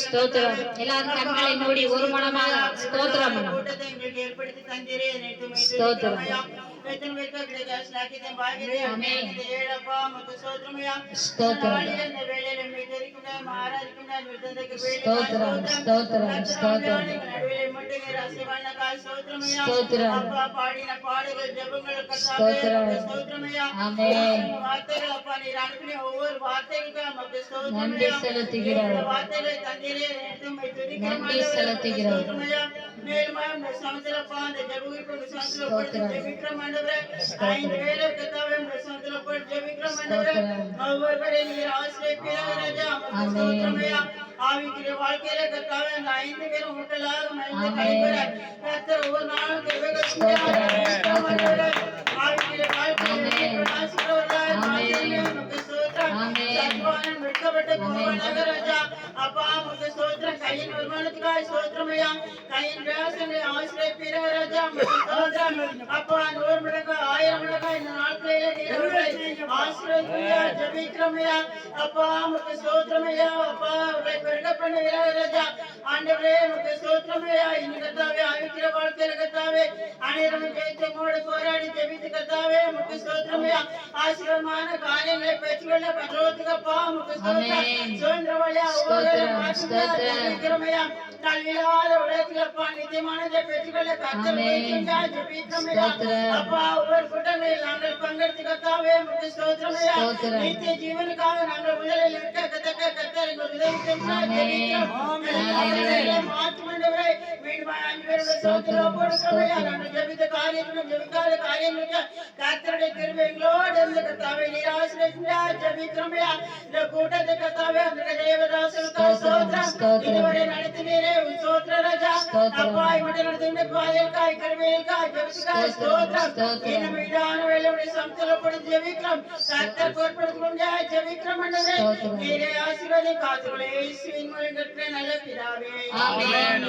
ஸ்தோத்திரம். எல்லாரும் கண்களை மூடி ஒரு மனமாக ஸ்தோத்திரம் ஸ்தோத்திரம். ஸ்தோத்திரம். எங்களுக்கு ஸ்தோத்திரம். ஸ்தோத்திரம். அசைவாடினக்காய் ஸ்தோத்திரமையா. ஸ்தோத்திரம். அப்பா, பாடின பாடுகள், ஜெபங்கள், கர்த்தாவே, ஸ்தோத்திரம். உமக்கு ஸ்தோத்திரமையா. ஆமென். உங்க வார்த்தைகள் அப்பா, நீர் அனுப்பின ஒவ்வொரு வார்த்தைகளுக்கும் உமக்கு ஸ்தோத்திரமையா. நன்றி செலுத்துகிறோம். இந்த வார்த்தைகளை தந்தீரே, உம்மை துதிக்கிறோம், நன்றி ஆண்டவரே. செலுத்துகிறோம். ஸ்தோத்திரமையா. மேலுமா இந்த சமுத்திரப்பா, இந்த ஜெபங்களுக்கு இந்த சமுத்திரப்பா, ஸ்தோத்திரம். ஜெபிக்கிறோம் ஆண்டவரே. ஐந்து வேளை கர்த்தாவே, இந்த சமுத்திரப்பா, ஜெபிக்கிறோம் ஆண்டவரே. ஸ்தோத்திரம். ஒவ்வொருவரையும் நீர் ஆசீர்வதிப்பீராக ராஜா. உமக்கு ஆமென். ಆವಿ ತಿರುವಾಳ ಕೇರೆ ಗತ್ತಾವೆ ನಾಯಿಂದ ಬೇರೆ ಹುಟ್ಟಲಾಗ ಮೈಂದ ಕಳಿಬರ ಕತ್ತರ ಓ ನಾಳ ದೇವಗ ಸುಂದರ ಆವಿ ತಿರುವಾಳ ಕೇರೆ ಪ್ರಕಾಶ ಪ್ರವರ ನಾಯಿಂದ ಮುಖ ಸೋತ್ರ ಸತ್ವಾನ ಮೃತ ಬಟ್ಟ ಗೋವಣಗ ರಜ ಅಪಾ ಮುಖ ಸೋತ್ರ ಕೈನ್ ನಿರ್ಮಲತ್ಕಾಯ ಸೋತ್ರಮಯ ಕೈನ್ ವ್ಯಾಸನ ಆಶ್ರಯ ಪಿರ ರಜ ಮುಖ ಸೋತ್ರ ಅಪಾ ನೂರ್ ಮಡಕ ಆಯ ಮಡಕ ಇನ್ನ இந்த நீர் அவர்களை ஆசீர்வதியா ஜெபிக்கிறமையா அப்பா உமக்கு ஸ்தோத்திரமையா அப்பா அவர்களை பெருக பண்ணுகிறா ராஜா ஆண்டவரே உமக்கு ஸ்தோத்திரமையா இன்னும் கத்தாவே அழிக்கிற வாழ்க்கையில கத்தாவே அனைவரும் ஜெயித்து மூட போராடி ஜெபித்து கத்தாவே உமக்கு ஸ்தோத்திரமையா ஆசீர்வாதமான காரியங்களை பெற்றுக்கொள்ள பரலோகத்துக்கு அப்பா உமக்கு ஸ்தோத்திரம் ஆமென். சுதந்திர வழியா ஒவ்வொரு. ஜெபிக்கிறோமையா. நல்விலாத உலகத்தில் அப்பா நித்தியமானதை பெற்றுக்கொள்ள ஜெபிக்கிறோமையா. அப்பா ஒவ்வொரு கூட்டங்களில் நாங்கள் பங்கெடுத்து கர்த்தாவே உமக்கு ஸ்தோத்திரமையா. ஸ்தோத்திரம். நித்திய ஜீவனுக்காக நாங்கள் முதலில் இருக்கத்தக்க கர்த்தர் எங்கள் உதவி செய்யுமா, ஆமென். ஜெபிக்கிறோம். ஆமென். அவர்களை மாற்றும் ஆண்டவரே. மீண்டும் ஐந்து பேருடைய சோத்திரம் ஒப்புக்கொடுக்கிறோமையா. ஸ்தோத்திரம். நாங்கள் ஜெபித்த காரியங்களும் ஜெபிக்காத காரியங்களுக்கு கர்த்தருடைய கிருபை எங்களோடு இருந்து கர்த்தாவே நீர் ஆசீர்வதிங்க, ஜெபிக்கிறோமையா. இந்த கூட்டத்தை கர்த்தாவே அந்த தேவதாசனுக்காக ஸ்தோத்திரம், ஸ்தோத்திரம். ஸ்தோத்திரம். இதுவரை நடத்தினீரே, உன் ஸ்தோத்திரம் ராஜா. ஸ்தோத்திரம். அப்பா, இவற்றை நடத்தின பாதைகளுக்காய், கிருபைகளுக்காய், ஜெபத்துக்காய் ஸ்தோத்திரம், ஸ்தோத்திரம். ஸ்தோத்திரம். இன்னும் மீதான வேலையுடைய சமத்துவப்படுத்தி ஜெபிக்கிறோம். கர்த்தர் பொறுப்படுத்திக் கொண்டே ஜெபிக்கிறோம் ஆண்டவரே. ஸ்தோத்திரம். நீரே ஆசீர்வதி காத்துக்கொள்ளே. இயேசுவின் மூலம் கேட்கிறேன் நல்ல பிதாவே. ஆமென்